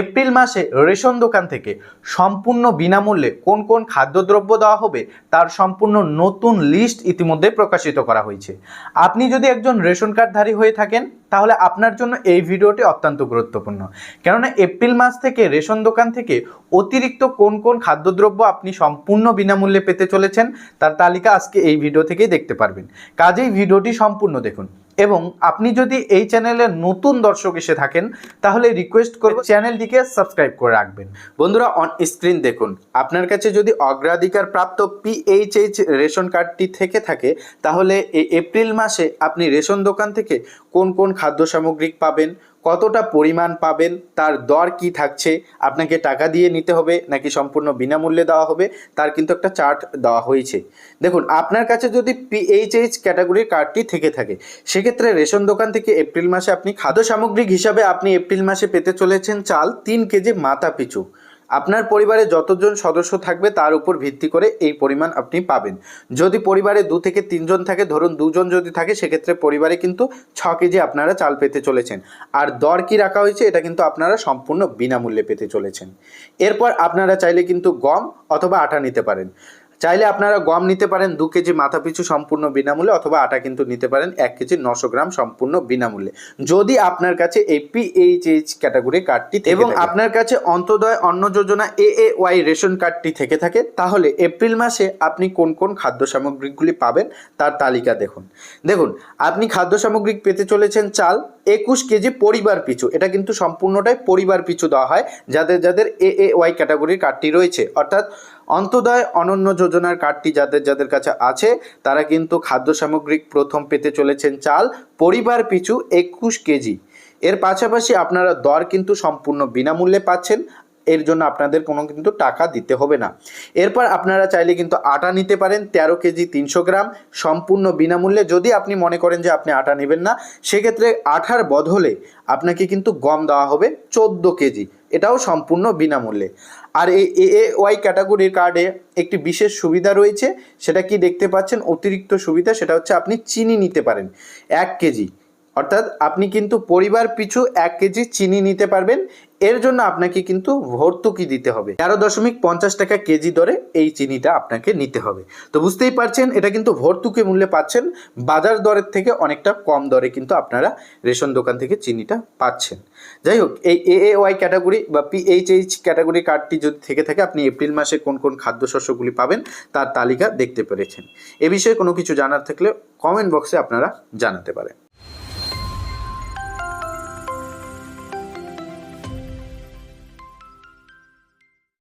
April মাসে ration দোকান থেকে সম্পূর্ণ বিনামূল্যে কোন কোন খাদ্যদ্রব্য দেওয়া হবে তার সম্পূর্ণ নতুন লিস্ট ইতিমধ্যে প্রকাশিত করা হয়েছে। আপনি যদি একজন রেশন কার্ডধারী হয়ে থাকেন, তাহলে আপনার জন্য এই ভিডিওটি অত্যন্ত গুরুত্বপূর্ণ। কেননা এপ্রিল মাস থেকে রেশন দোকান থেকে অতিরিক্ত কোন কোন খাদ্যদ্রব্য আপনি সম্পূর্ণ বিনামূল্যে পেতে চলেছেন, তার তালিকা আজকে এই ভিডিও থেকেই দেখতে পারবেন। কাজেই ভিডিওটি সম্পূর্ণ দেখুন। এবং আপনি যদি এই চ্যানেলে নতুন দর্শক এসে থাকেন, তাহলে রিকোয়েস্ট করব চ্যানেলটিকে সাবস্ক্রাইব করে রাখবেন। বন্ধুরা অন স্ক্রিন দেখুন। আপনার কাছে যদি অগ্রাধিকার প্রাপ্ত পিএইচএইচ রেশন কার্ডটি থেকে থাকে, তাহলে এই এপ্রিল মাসে আপনি রেশন দোকান থেকে কোন কোন খাদ্য সামগ্রী পাবেন কতটা পরিমাণ পাবেন, তার দর কি থাকছে, আপনাকে টাকা দিয়ে নিতে হবে নাকি সম্পূর্ণ বিনামূল্যে দেওয়া হবে, তার কিন্তু একটা চার্ট দেওয়া হয়েছে। দেখুন, আপনার কাছে যদি পিএইচএইচ ক্যাটাগরির কার্ডটি থেকে থাকে, সেক্ষেত্রে রেশন দোকান থেকে এপ্রিল মাসে আপনি খাদ্য সামগ্রিক হিসাবে আপনি এপ্রিল মাসে পেতে চলেছেন চাল তিন কেজি মাথা পিছু। আপনার পরিবারে যতজন সদস্য থাকবে তার উপর ভিত্তি করে এই পরিমাণ আপনি পাবেন। যদি পরিবারে দু থেকে তিনজন থাকে, ধরুন দুজন যদি থাকে, সেক্ষেত্রে পরিবারে কিন্তু ছ কেজি আপনারা চাল পেতে চলেছেন। আর দর কি রাখা হয়েছে, এটা কিন্তু আপনারা সম্পূর্ণ বিনামূল্যে পেতে চলেছেন। এরপর আপনারা চাইলে কিন্তু গম অথবা আটা নিতে পারেন। চাইলে আপনারা গম নিতে পারেন দু কেজি মাথা পিছু সম্পূর্ণ বিনামূল্যে অথবা আটা কিন্তু নিতে পারেন এক কেজি নশো গ্রাম সম্পূর্ণ বিনামূল্যে। যদি আপনার কাছে এই পিএইচএইচ ক্যাটাগরি কার্ডটি এবং আপনার কাছে অন্তোদয় অন্ন যোজনা এ এ ওয়াই রেশন কার্ডটি থেকে থাকে তাহলে এপ্রিল মাসে আপনি কোন কোন খাদ্য সামগ্রীগুলি পাবেন তার তালিকা দেখুন। দেখুন আপনি খাদ্য সামগ্রী পেতে চলেছেন চাল একুশ কেজি পরিবার পিছু। এটা কিন্তু সম্পূর্ণটাই পরিবার পিছু দেওয়া হয়, যাদের যাদের এ এ ওয়াই ক্যাটাগরির কার্ডটি রয়েছে। অর্থাৎ অন্তদয় অনন্য যোজনার কার্ডটি যাদের যাদের কাছে আছে, তারা কিন্তু খাদ্য সামগ্রিক প্রথম পেতে চলেছেন চাল, পরিবার পিছু একুশ কেজি। এর পাশাপাশি আপনারা দর কিন্তু সম্পূর্ণ বিনামূল্যে পাচ্ছেন। এর জন্য আপনাদের কোনো কিন্তু টাকা দিতে হবে না। এরপর আপনারা চাইলে কিন্তু আটা নিতে পারেন, তেরো কেজি তিনশো গ্রাম, সম্পূর্ণ বিনামূল্যে। যদি আপনি মনে করেন যে আপনি আটা নেবেন না, সেক্ষেত্রে আঠার বদলে আপনাকে কিন্তু গম দেওয়া হবে চোদ্দ কেজি। এটাও সম্পূর্ণ বিনামূল্যে। আর এই এ ওয়াই ক্যাটাগরির কার্ডে একটি বিশেষ সুবিধা রয়েছে, সেটা কি দেখতে পাচ্ছেন? অতিরিক্ত সুবিধা, সেটা হচ্ছে আপনি চিনি নিতে পারেন, এক কেজি। অর্থাৎ আপনি কিন্তু পরিবার পিছু এক কেজি চিনি নিতে পারবেন। এর জন্য আপনাকে কিন্তু ভর্তুকি দিতে হবে। তেরো দশমিক পঞ্চাশ টাকা কেজি দরে এই চিনিটা আপনাকে নিতে হবে। তো বুঝতেই পারছেন, এটা কিন্তু ভর্তুকি মূল্যে পাচ্ছেন। বাজার দরের থেকে অনেকটা কম দরে কিন্তু আপনারা রেশন দোকান থেকে চিনিটা পাচ্ছেন। যাই হোক, এই এ এ ওয়াই ক্যাটাগরি বা পিএইচএইচ ক্যাটাগরি কার্ডটি যদি থেকে থাকে, আপনি এপ্রিল মাসে কোন কোন খাদ্যশস্যগুলি পাবেন তার তালিকা দেখতে পেরেছেন। এ বিষয়ে কোনো কিছু জানার থাকলে কমেন্ট বক্সে আপনারা জানাতে পারেন।